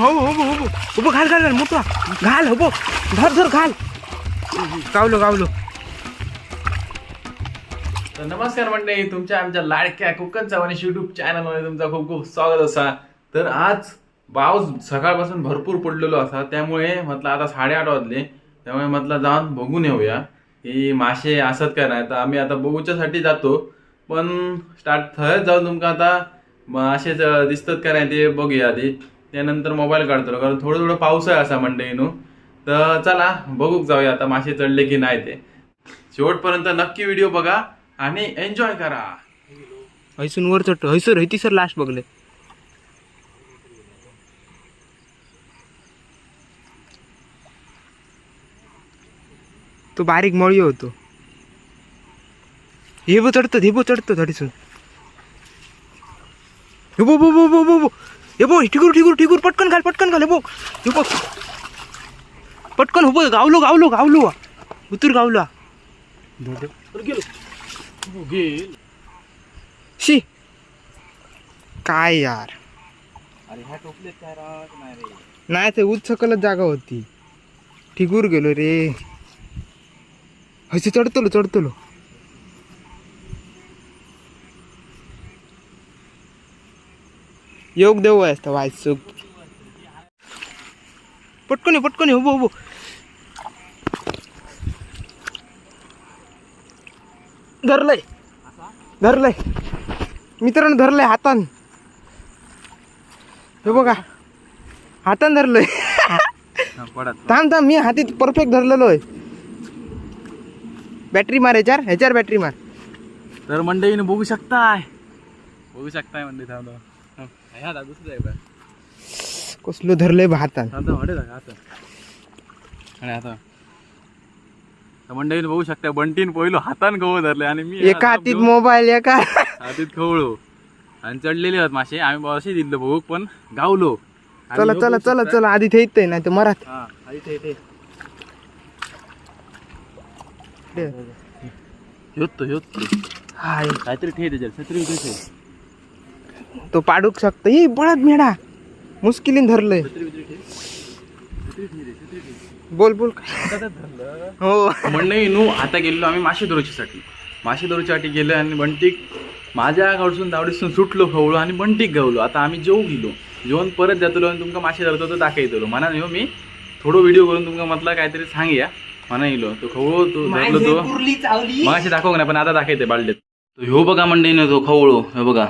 हो हो हो हो. घाल घाल घाल मोठा. घाल हो धर धर घाल. गावलो गावलो. तर नमस्कार मंडळी तुमच्या आमच्या लाडक्या कोकण चव्हाणीश युट्यूब चॅनलमध्ये तुमचं खूप खूप स्वागत असा. तर आज पाऊस सकाळपासून भरपूर पडलेलो असा. त्यामुळे म्हटलं आता साडेआठ वाजले. त्यामुळे म्हटलं जाऊन बघून येऊया. की मासे असत काय नाही. तर आम्ही आता बघूच्यासाठी जातो. पण स्टार्ट थंयच जाऊन तुमका आता मासेच दिसतात का नाही ते बघूया आधी. त्यानंतर मोबाईल काढतो. कारण थोडं थोडं पाऊस आहे असा मंडईनो. तर चला बघूक जाऊया आता मासे चढले की नाही ते. शेवटपर्यंत नक्की व्हिडिओ बघा आणि एन्जॉय करा. हैसून वर चढतो. हैसूर हैती सर लास्ट बघले. तो बारीक मळी होतो. हे बो चढतो हे बो चढतो थोडीसून हे बो बो बो बो बो हे बो ठिकूर ठिकूर ठिकूर पटकन घाल पटकन घाल हे बो. हे बो पटकन हो बो गावलो गावलो गावलो. उतूर गावला. शी. काय यार? नाही रे. नाही ते उच्च सकलच जागा होती. ठिकूर गेलो रे. हसी चढतलो चढतलो. योग देऊ असता वायचूक पटकन ये, पटकन ये, उभो उभो. धरलंय. धरलंय. मित्रांनो धरलंय हातान. हे बघा. हातान धरलंय. थांब थांब मी हातीत परफेक्ट धरलेलो आहे. बॅटरी मार ह्याच्यावर ह्याच्यावर बॅटरी मार. तर मंडळीने बघू शकताय. बघू शकताय मंडळी थांबतो दुसरं आहे. कसलो धरलंय बा हातान. आता आणि आता तर मंडळीने बघू शकता बंटीन पहिलो हातान खवळ धरले आणि मी एका हातीत मोबाईल एका हातीत खवळो. आणि चढलेले आहेत मासे. आम्ही असे दिलं बघू पण गावलो. आणि चला चला बघू चला चला आधी ते येतंय नाही तर मरात हा तो तो. हाय. काहीतरी ठे त्याच्यात. छत्री तो पाडूक शकतो. ही बळद मेढा. मुश्किलीन धरलंय. बोल बोल. हो. मंडळी नू आता गेलेलो आम्ही मासे धरुच्यासाठी मासे धरुच्यासाठी गेलो आणि बंटीक माझ्याकडसून दावडीसून सुटलो खवळलो आणि बंटीक गावलो आता आम्ही जेवू गेलो. जेवण परत जातलो आणि तुमका मासे धरतो तो दाखयतलो म्हणा ह्यो मी थोडं व्हिडिओ करून तुमका म्हटलं काहीतरी सांगया. म्हणा येलो तो खवळो तो धरलो तो. मासे दाखव नाही पण आता दाखवते बालडेत ह्यो बघा मंडळीने तो खवळो. हे बघा.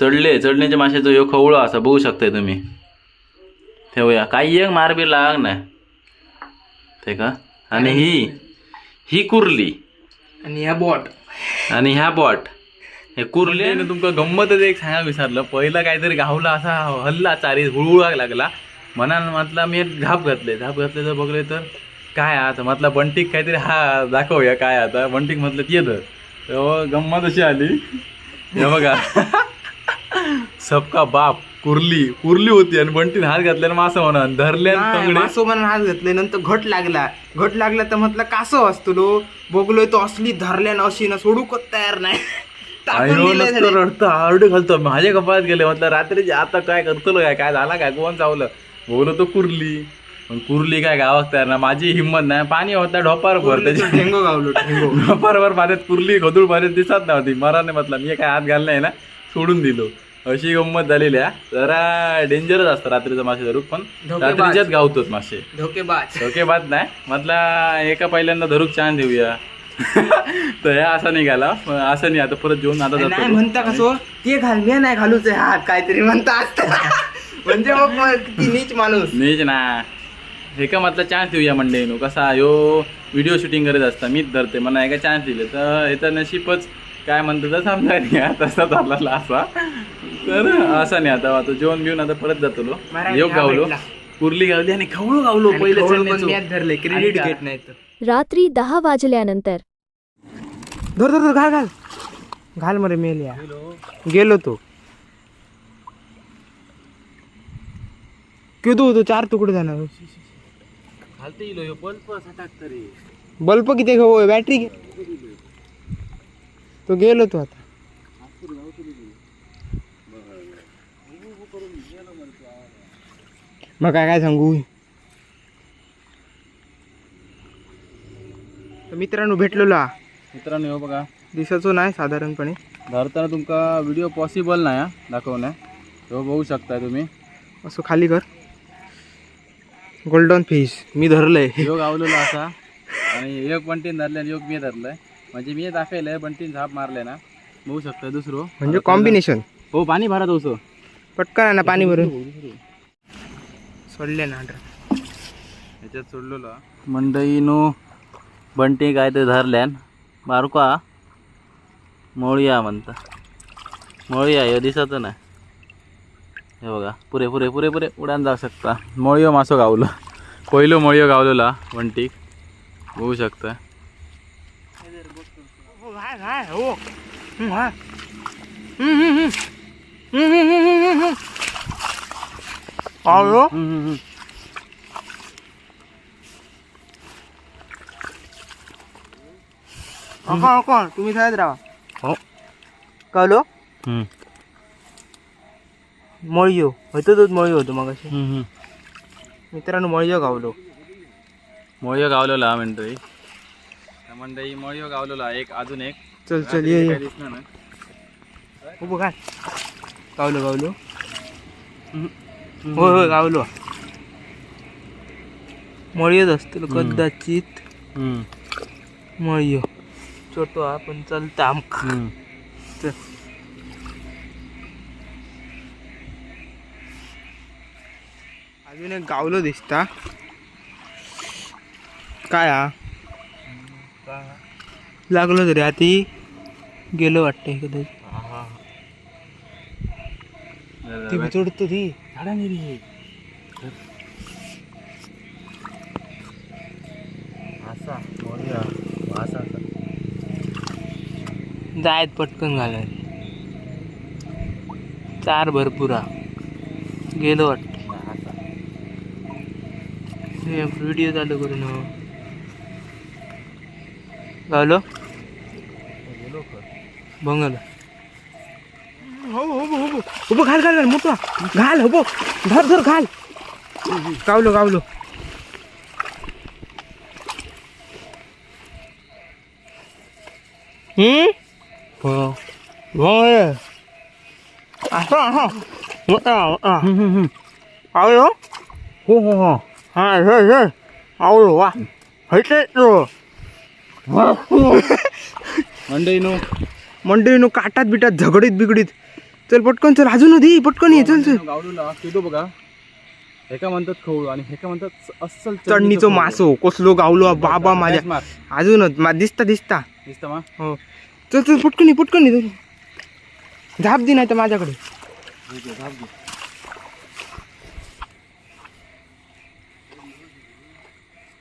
चढले चढण्याच्या माशाचा ह्यो खवळो असा बघू शकताय तुम्ही. ठेवूया. काही एक मार बी लाग नाही ते का? आणि ही ही कुर्ली. आणि या बॉट आणि ह्या बॉट हे कुर्ली तुमका गंमतच एक सांगा विसरलं. पहिला काहीतरी गावला असा हल्ला चारी हुळहुळाक लागला. मनान म्हटलं मी एक झाप घातले. झाप घातले तर बघले तर काय आता? म्हटलं बंटीक काहीतरी हा दाखवूया काय आता. बंटीक म्हटलं येतं तेव्हा गंमत अशी आली. हे बघा. सबका बाप कुर्ली कुर्ली होती आणि बंटीन हात घातल्यानं मासं म्हणा धरल्यान तंगडे. मासो म्हणून हात घातले नंतर घट लागला. घट लागला तर म्हटलं कासव असतो लो. बघलोय तो असली धरल्यानं अशी ना सोडूकच तयार नाही. रडतं आरडे घालतो. माझ्या कपाळात गेले म्हटलं रात्रीचे आता काय करतो काय काय झाला? काय कोण चावलं? बोललो तो कुर्ली. पण कुर्ली काय गावात तयार ना माझी हिंमत नाही. पाणी होता ढोपार भर त्याच्या ढेंगो गावलो ढेंगो ढोपारवर पाण्यात कुर्ली गदूळ पाण्यात दिसत नव्हती. मराने म्हटलं मी काय हात घाललाय ना? सोडून दिलो. अशी गंमत झालेली आहे. जरा डेंजरच असतं रात्रीचं मासे धरूक पण धोकेबाज. रात्रीच्याच गावतोच मासे. धोकेबाज. ओके बात नाही. म्हटलं एका पहिल्यांदा धरूक छान देऊया. तर ह्या असा निघाला. पण असं नाही आता परत जेवण आता नाही जातो म्हणता कसो ते घाल मी नाही घालूच आहे हात काहीतरी म्हणता असतं. म्हणजे मग मग किती नीच माणूस. नीच ना. हे का म्हटलं चान्स देऊया मंडे नो कसा ह्यो व्हिडिओ शूटिंग करत असता. मीच धरते मला एका चान्स दिले तर ह्याचं नशीबच काय म्हणतं तर समजा नाही हा, तसा झाला असा. तर असं नाही आता आता जेवण घेऊन आता परत जातो महाराज, योग हा गावलो. कुर्ली गावली आणि खवळू गावलो पहिले. मी धरले क्रेडिट? घेत नाही तर. रात्री दहा वाजल्यानंतर. धर धर धर घाल घाल. घाल मरे मेल या गेलो तो. किती होतो? चार तुकडे जाणार बल्ब किती घेऊ बॅटरी घे. तो गेलो तो आता. मग काय काय सांगू? तर मित्रांनो भेटलेलो हा मित्रांनो हो बघा. दिसाचो नाही साधारणपणे. धरताना तुमका व्हिडिओ पॉसिबल नाही हा. दाखवणं तो बघू शकता तुम्ही. असं खाली कर. गोल्डन फिश मी धरलंय. योग आवलेला असा. आणि एक बंटीन धरले आणि योग मी धरलंय. म्हणजे मी दाखवलंय बंटीन झाप मारले ना. बघू शकता दुसरं. म्हणजे कॉम्बिनेशन हो पाणी भरा तोस पटकन आहे ना पाणी भरून. सोडले ना ह्याच्यात सोडलेलं. मंडई नो बंटी काय ते धरल्यान. बारका मोळया म्हणता. मोळया हे दिसत नाही. हे बघा पुरे पुरे पुरे पुरे उडान जाऊ शकता. मोळयो मासो गावलो. पहिलो मोळयो गावलेला बंटीक बघू शकता. हो हम्म, हा. हम्म, हम्म, हम्म. हम्म, हम्म, हम्म, हम्म, हम्म. आयो अका अका तुम्ही शाळेत राहा हो कळलो मळयो होतो तोच मळयो होतो मग मित्रांनो मळयो गावलो मोळयो गावलेला मंडई त्या मंडई मोळयो गावलेला एक अजून एक चल चल ये काय ये हो बघा गावलो गावलो. होय होय गावलो. मळयोच असतील कदाचित. मळयो. छोटो हा पण चलता आमका. चल. अजून एक गावलो दिसता. काय हा? लागलो तरी आती गेलो वाटतं कधी. ती बिचोडतो ती झाडांनी रे. असा. जायत पटकन घालाय चार भरपूर गेलो वाटतं. व्हिडिओ चालू करून हो. गावलो बंगल हो हो हो हो हो घाल घाल घाल मोठा घाल हो धर धर घाल गावलो गावलो हम्म हो हो असं असं मोठा मोठा आवडो हो हो हो हा हे हे आवडो वा हैते तो मंडई नो मंडळीनो काटात बिटात झगडीत बिगडीत. चल पटकन चल अजून दी पटकन ये चल चल. गावडूला कितो बघा. हेका म्हणतात खवळू आणि हेका म्हणतात अस्सल चढणीचो मासो कसलो गावलो बाबा माझ्या. अजूनच मा दिसता दिसता. दिसतं मा. हो. चल चल पटकन पटकन ये. झाप दे नाही तर माझ्याकडे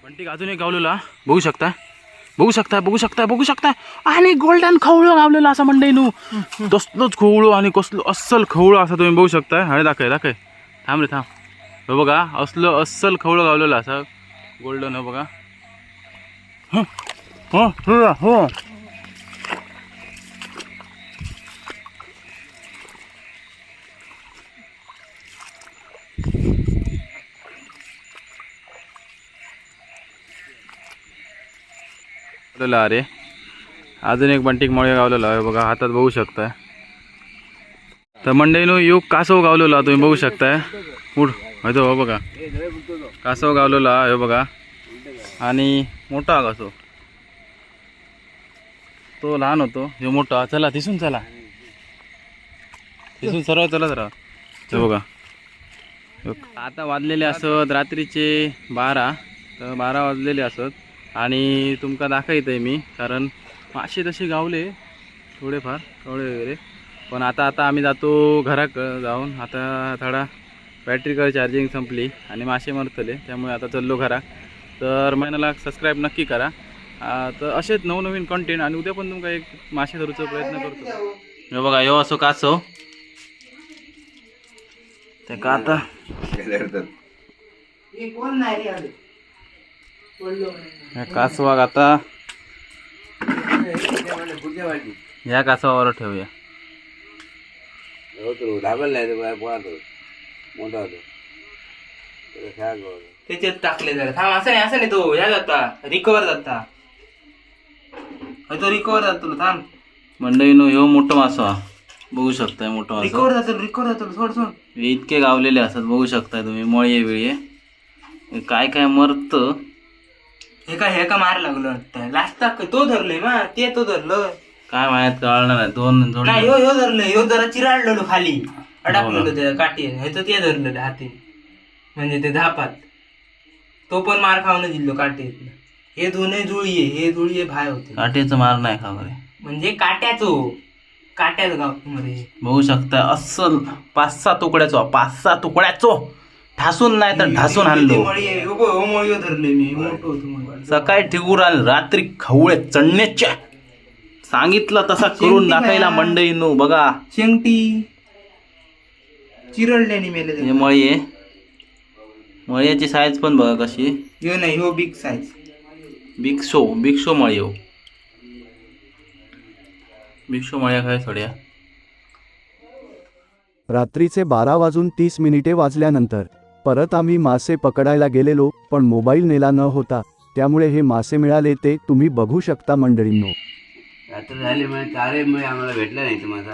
बंटी अजून एक गावलेला. बघू शकता. बघू शकता बघू शकता बघू शकता आणि गोल्डन खवळ लावलेलं असं मंडई नू तसलोच खवळो आणि कसलो अस्सल खवळो असा तुम्ही बघू शकता आणि दाखय दाखय थांब रे थांब. हो बघा असलं अस्सल खवळ लावलेलं असं. गोल्डन हो बघा. हो. हो अरे. अजून एक बंटीक मळे गावलेला आहे बघा हातात बघू शकताय. तर मंडईनो योग कासव गावलेला तुम्ही बघू शकताय. उठ हयतो हो बघा. कासव गावलेला हे बघा. आणि मोठा कासव. तो लहान होतो हे मोठा. चला दिसून चला. दिसून सर्व चला जरा बघा. आता वाजलेले असत रात्रीचे बारा. तर बारा वाजलेले असत. आणि तुमका दाखवतंय मी कारण मासे तसे गावले थोडेफार कवळे वगैरे. पण आता आता आम्ही जातो घराक जाऊन. आता थोडा बॅटरी चार्जिंग संपली आणि मासे मरतले त्यामुळे आता चाललो घराक. तर महिन्याला सबस्क्राईब नक्की करा. तर असेच नवनवीन कंटेंट आणि उद्या पण तुमका एक मासे धरूचा प्रयत्न करतो. हे बघा यो असो कासव ते का आता कोण नाही रे आले पडलो या कासवाक आता. या कासवावर ठेवूया. मोठा होतो. त्याच्यात टाकले जरा. थांब असं नाही असं नाही तो. ह्या जाता. रिकवर जाता. होय, तो रिकवर जातो थांब. मंडळीनो ह्यो मोठं मासा बघू शकताय मोठं मासा. रिकवर जातो रिकवर जातो सोड सोड. हे इतके गावलेले असतात बघू शकताय तुम्ही. मळये बिळये हे काय काय मरत? हे का हे का मार लागलो लास्ट तो धरलंय मा ते तो धरलं. काय माहीत कळणार नाही. दोन नाही जोडी ह्यो ह्यो धरलं ह्यो जरा चिराडलेलो खाली. अडकलेलो त्या काठी. हे तर ते धरलेलं हाती. म्हणजे ते धापात. तो पण मार खाऊन दिलो काठीत हे दोन्ही जुळी हे जुळी भाय होते. काठीचं मार नाही का बरे म्हणजे काट्याचो. काट्याच गावमध्ये. बघू शकता अस्सल पाच सहा तुकड्याचो पाच सहा तुकड्याचो. ठासून नाही तर ढासून आणलो धरले मी. मोठं होतो. सकाळी ठिगूर आण रात्री खवळे चढण्याच्या सांगितलं तसा करून शेंगटी दाखवायला नाही. मंडईनो बघा. शेंगटी चिरडल्याने मेले हे मळी आहे. मळ्याची साईज पण बघा कशी. ह्यो नाही ह्यो big size big show big show मळी हो. बिग शो मळ्या काय थोड्या. रात्रीचे बारा वाजून तीस मिनिटे वाजल्यानंतर परत आम्ही मासे पकडायला गेलेलो पण मोबाईल नेला न होता. त्यामुळे हे मासे मिळाले ते तुम्ही बघू शकता मंडळींनो. रात्र झाली म्हणजे आम्हाला भेटला नाही तो माझा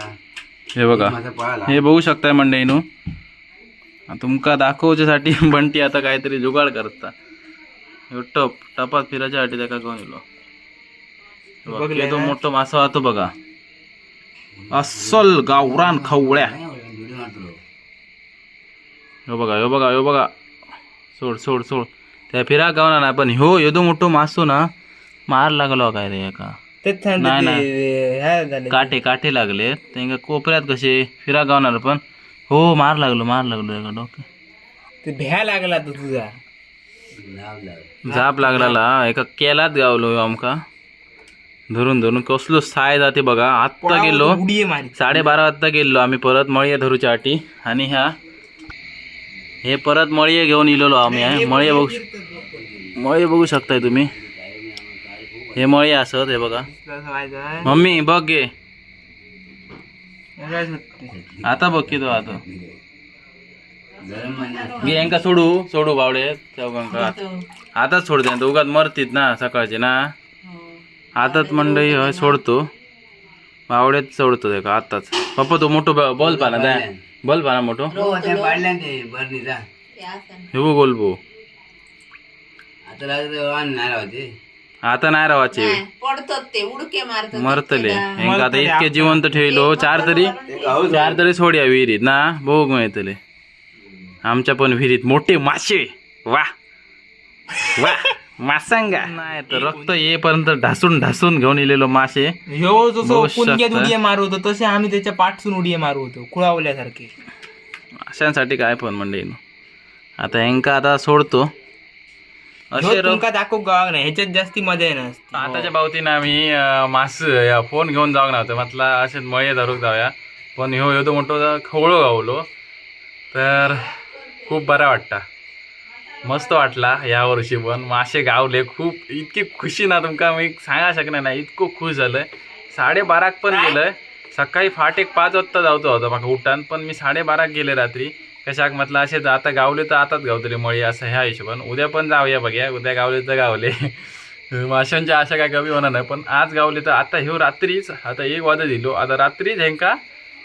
हे बघा. माझा पळाला हे बघू शकताय मंडईनो तुमका दाखवच्यासाठी बंटी आता काहीतरी जुगाड करता. ह्यो टप टपात फिरायच्यासाठी त्याका घेऊन येलो. हे तो? मोठो मासा होतो बघा. अस्सल गावरान खवळ्या. ह्यो बघा ह्यो बघा ह्यो बघा. सोड सोड सोड. त्या फिरा गावना ना पण ह्यो येदो मोठो मासो ना मार लागलो काय रे एका. तेच नाही, सांगतो नाही. ते ह्या झाले. काटे काटे लागले. त्यांना कोपऱ्यात कसे फिरा गावणार पण हो मार लागलो मार लागलो एका डोक्यात. ते भ्या लागला तो तुझा. जाप लागला एका केलात गावलो ह्यो आमका. धरून धरून कसलो साय जाते बघा आत्ता गेलो. उडी मारी. साडेबारा वाजता गेलो आम्ही परत मळये धरूच्या आटी. आणि ह्या हे परत मळये घेऊन इलेलो आम्ही मळये बघू मळये बघू शकताय तुम्ही. हे मळये असत हे बघा. मम्मी बघ गे. आता बघ की तो आता. गे यांका सोडू सोडू बावडे. चौघांका आताच सोडते दोघात मरतीत ना सकाळचे ना. आताच मंडई हय सोडतो. बावडेच सोडतो ते का आताच. पप्पा तो मोठो बॉल पाना द्या बॉल पाना मोठो. हे बघ गोलबो. आता नाही होते आता नाही रावाचे पडतात ते उडके मारतात मरतले. आता इतके जिवंत ठेवलो चार तरी चार तरी सोड्या विहिरीत ना? बघ मिळतले आमच्या पण विहिरीत मोठे मासे. वा. वा. मासांगा. नाही तर रक्त येईपर्यंत ढासून ढासून घेऊन इलेलो मासे. ह्यो जसं बघू शकता. उडी मारू होतो तसे आम्ही त्याच्या पाठसून उडी मारू होतो कुळावल्यासारखे. माशांसाठी काय पण म्हणजे आता यांका आता सोडतो. असे ह्यो रक- तुमका दाखव गावाक नाही ह्याच्यात जास्ती मजा आहे ना आताच्या बावतीनं आम्ही अं, मास या फोन घेऊन जाऊ नव्हतं म्हटलं असे मये धरूक जाऊया. पण ह्यो येतो मोठो खवळो गावलो. तर खूप बरा वाटता. मस्त वाटला या वर्षी पण. मासे गावले खूप इतकी खुशी ना तुमका मी सांगा शकणार नाही इतकं खुश झालंय साडेबाराक पण गेलंय सकाळी फाट एक पाच वाजता जावतो होता माका उठान पण मी साडेबाराक गेले रात्री. कशाक म्हटलं असे आता गावले तर आताच गावतले मळी असं ह्या हिशोबान. उद्या पण जाऊया बघ्या उद्या गावले तर गावले. माशांच्या आशा काय कमी होणार नाही पण आज गावले तर आता ह्यो रात्रीच आता एक वाजता दिलो आता रात्रीच ह्यांका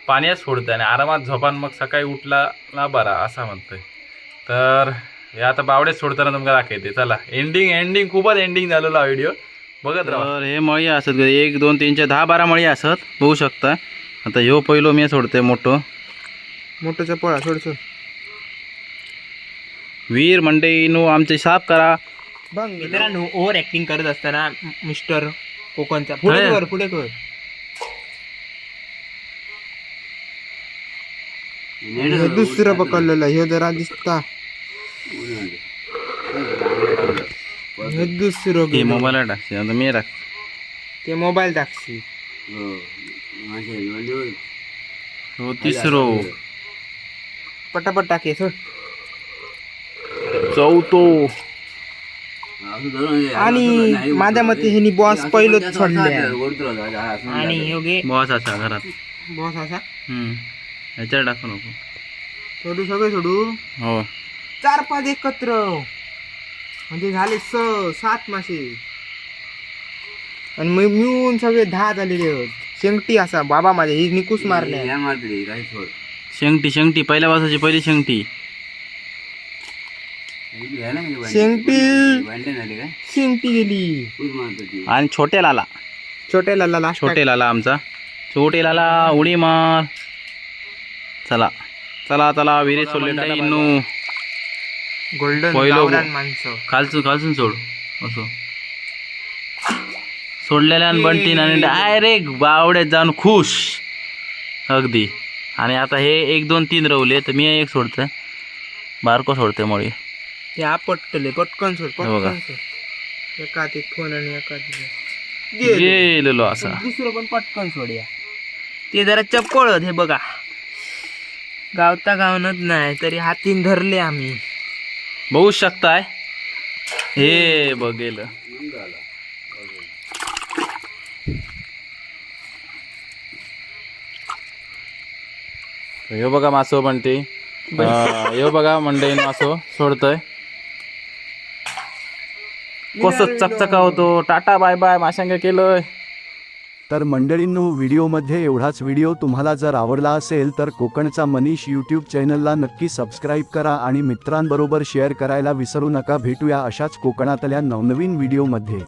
पाण्यात सोडतं आणि आरामात झोपान मग सकाळी उठला ना बरा असा म्हणतोय. तर हे आता बावडेच सोडताना तुमका दाखवते. चला एंडिंग एंडिंग खूपच एंडिंग झालेला व्हिडिओ बघत राहा. तर हे मळी असत एक दोन तीन चार दहा बारा मळी असत. बघू शकता. आता ह्यो पहिलो मी सोडते मोठं. मोठं पळा सोड सोड. वीर मंडईनो आमचे साफ करा. बघ मित्रांनो ओव्हर ऍक्टिंग करत असताना मिस्टर कोकणचा. पुढे? कर पुढे कर. दुसरं पकडलेलं ह्यो जरा दिसता. दुसरं हे गेलं. मोबाईलला टाकते आता मी टाक ते मोबाईल टाकशी हो. हो तिसरो पटापट टाके सोड चौथो. आणि माझ्या मते. ह्यांनी बॉस पहिलंच सोडले. हा, आणि घे बॉस असा घरात. बॉस असा? हम्म. ह्याच्यावर टाकू नको. सोडू सगळे सोडू? हो. चार पाच एकत्र. म्हणजे झाले स सात मासे. आणि मग मिळून सगळे दहा झालेले आहेत. शेंगटी असा बाबा माझे ही निकूस काही सोड शेंगटी शेंगटी पहिल्या वासाची पहिली शेंगटी. शेंगटी. भांडे झाले काय? शेंगटी गेली. खूप मारतो ती. आणि छोटे लाला. छोट्या लाला छोटे लाला आमचा. छोटे लाला उडी मार. चला. चला चला विरे सोडले इन्नू गोल्डन पहिलं गावरान. माणसं. खालसून खालसून सोड. असो. सोडलेल्या आणि बंटीन आणि डायरेक्ट बावड्यात जाऊन खुश. अगदी. आणि आता हे एक दोन तीन रवले तर मी एक सोडतोय. बारको सोडतोय मळी. ते आपटले पटकन सोड बघा. पटकन सोड. एका हातीत फोन आणि एका गेलो. गेलेलो असा. दुसरं पण पटकन सोडूया ते जरा चपळ हे बघा. गावता गावनच नाही तरी हातीन धरले आम्ही. बघू शकताय. हे बघेल. ह्यो बघा मासो म्हणते ह्यो बघा मंडई मासो सोडतोय. कसं चकचका होतो टाटा बाय बाय. माशांग केलंय. तर मंडळींनो व्हिडिओमध्ये एवढाच व्हिडिओ तुम्हाला जर आवडला असेल तर कोकणचा मनीष यूट्यूब चॅनलला नक्की सबस्क्राईब करा आणि मित्रांबरोबर शेअर करायला विसरू नका. भेटूया अशाच कोकणातल्या नवनवीन व्हिडिओमध्ये.